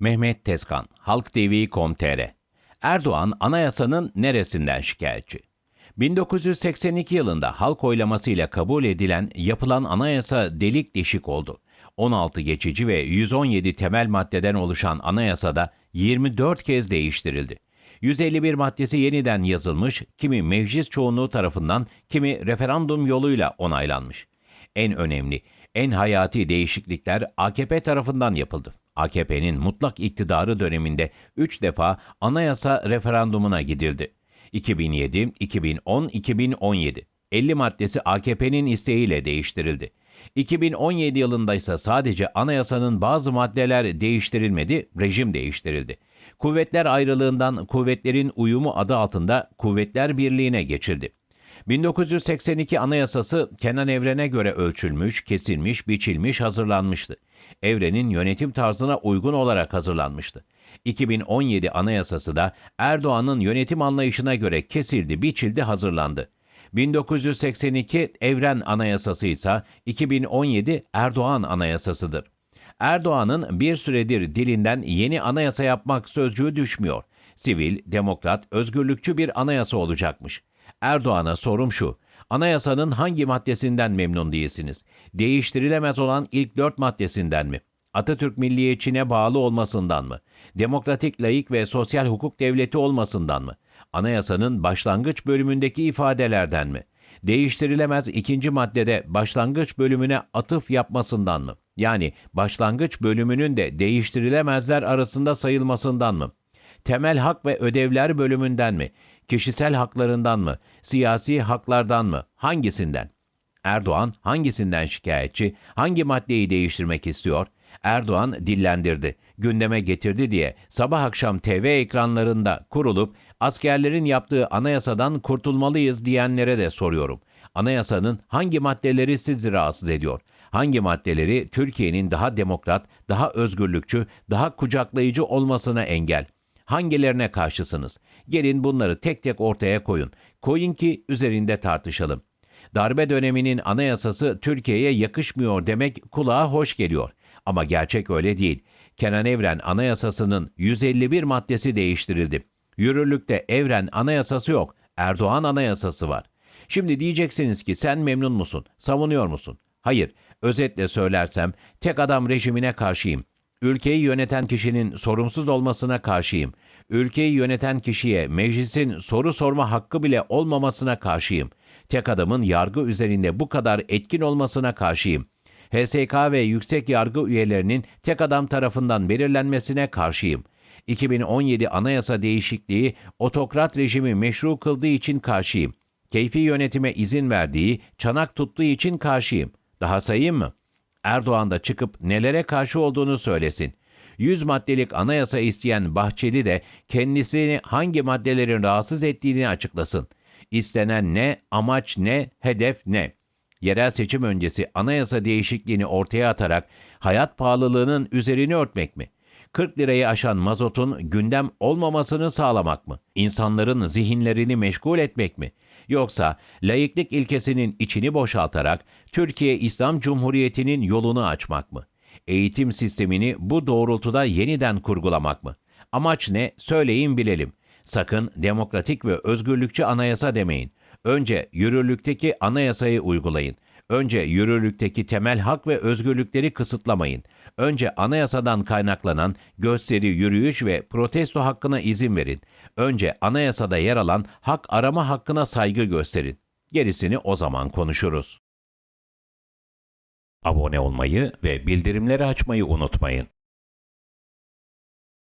Mehmet Tezkan, Halk TV.com.tr Erdoğan anayasanın neresinden şikayetçi? 1982 yılında halk oylamasıyla kabul edilen yapılan anayasa delik deşik oldu. 16 geçici ve 117 temel maddeden oluşan anayasada 24 kez değiştirildi. 151 maddesi yeniden yazılmış, kimi meclis çoğunluğu tarafından, kimi referandum yoluyla onaylanmış. En önemli, en hayati değişiklikler AKP tarafından yapıldı. AKP'nin mutlak iktidarı döneminde 3 defa anayasa referandumuna gidildi. 2007, 2010, 2017. 50 maddesi AKP'nin isteğiyle değiştirildi. 2017 yılında ise sadece anayasanın bazı maddeler değiştirilmedi, rejim değiştirildi. Kuvvetler ayrılığından kuvvetlerin uyumu adı altında Kuvvetler Birliği'ne geçildi. 1982 Anayasası Kenan Evren'e göre ölçülmüş, kesilmiş, biçilmiş, hazırlanmıştı. Evren'in yönetim tarzına uygun olarak hazırlanmıştı. 2017 Anayasası da Erdoğan'ın yönetim anlayışına göre kesildi, biçildi, hazırlandı. 1982 Evren Anayasası ise 2017 Erdoğan Anayasasıdır. Erdoğan'ın bir süredir dilinden yeni anayasa yapmak sözcüğü düşmüyor. Sivil, demokrat, özgürlükçü bir anayasa olacakmış. Erdoğan'a sorum şu. Anayasanın hangi maddesinden memnun değilsiniz? Değiştirilemez olan ilk dört maddesinden mi? Atatürk milliyetçine bağlı olmasından mı? Demokratik, layık ve sosyal hukuk devleti olmasından mı? Anayasanın başlangıç bölümündeki ifadelerden mi? Değiştirilemez ikinci maddede başlangıç bölümüne atıf yapmasından mı? Yani başlangıç bölümünün de değiştirilemezler arasında sayılmasından mı? Temel hak ve ödevler bölümünden mi? Kişisel haklarından mı? Siyasi haklardan mı? Hangisinden? Erdoğan hangisinden şikayetçi? Hangi maddeyi değiştirmek istiyor? Erdoğan dillendirdi, gündeme getirdi diye sabah akşam TV ekranlarında kurulup askerlerin yaptığı anayasadan kurtulmalıyız diyenlere de soruyorum. Anayasanın hangi maddeleri sizi rahatsız ediyor? Hangi maddeleri Türkiye'nin daha demokrat, daha özgürlükçü, daha kucaklayıcı olmasına engel? Hangilerine karşısınız? Gelin bunları tek tek ortaya koyun. Koyun ki üzerinde tartışalım. Darbe döneminin anayasası Türkiye'ye yakışmıyor demek kulağa hoş geliyor. Ama gerçek öyle değil. Kenan Evren Anayasası'nın 151 maddesi değiştirildi. Yürürlükte Evren Anayasası yok, Erdoğan Anayasası var. Şimdi diyeceksiniz ki sen memnun musun, savunuyor musun? Hayır, özetle söylersem tek adam rejimine karşıyım. Ülkeyi yöneten kişinin sorumsuz olmasına karşıyım. Ülkeyi yöneten kişiye meclisin soru sorma hakkı bile olmamasına karşıyım. Tek adamın yargı üzerinde bu kadar etkin olmasına karşıyım. HSK ve yüksek yargı üyelerinin tek adam tarafından belirlenmesine karşıyım. 2017 anayasa değişikliği otokrat rejimi meşru kıldığı için karşıyım. Keyfi yönetime izin verdiği, çanak tuttuğu için karşıyım. Daha sayayım mı? Erdoğan da çıkıp nelere karşı olduğunu söylesin. 100 maddelik anayasa isteyen Bahçeli de kendisini hangi maddelerin rahatsız ettiğini açıklasın. İstenen ne, amaç ne, hedef ne? Yerel seçim öncesi anayasa değişikliğini ortaya atarak hayat pahalılığının üzerini örtmek mi? 40 lirayı aşan mazotun gündem olmamasını sağlamak mı? İnsanların zihinlerini meşgul etmek mi? Yoksa laiklik ilkesinin içini boşaltarak Türkiye İslam Cumhuriyeti'nin yolunu açmak mı? Eğitim sistemini bu doğrultuda yeniden kurgulamak mı? Amaç ne? Söyleyin bilelim. Sakın demokratik ve özgürlükçü anayasa demeyin. Önce yürürlükteki anayasayı uygulayın. Önce yürürlükteki temel hak ve özgürlükleri kısıtlamayın. Önce anayasadan kaynaklanan gösteri, yürüyüş ve protesto hakkına izin verin. Önce anayasada yer alan hak arama hakkına saygı gösterin. Gerisini o zaman konuşuruz. Abone olmayı ve bildirimleri açmayı unutmayın.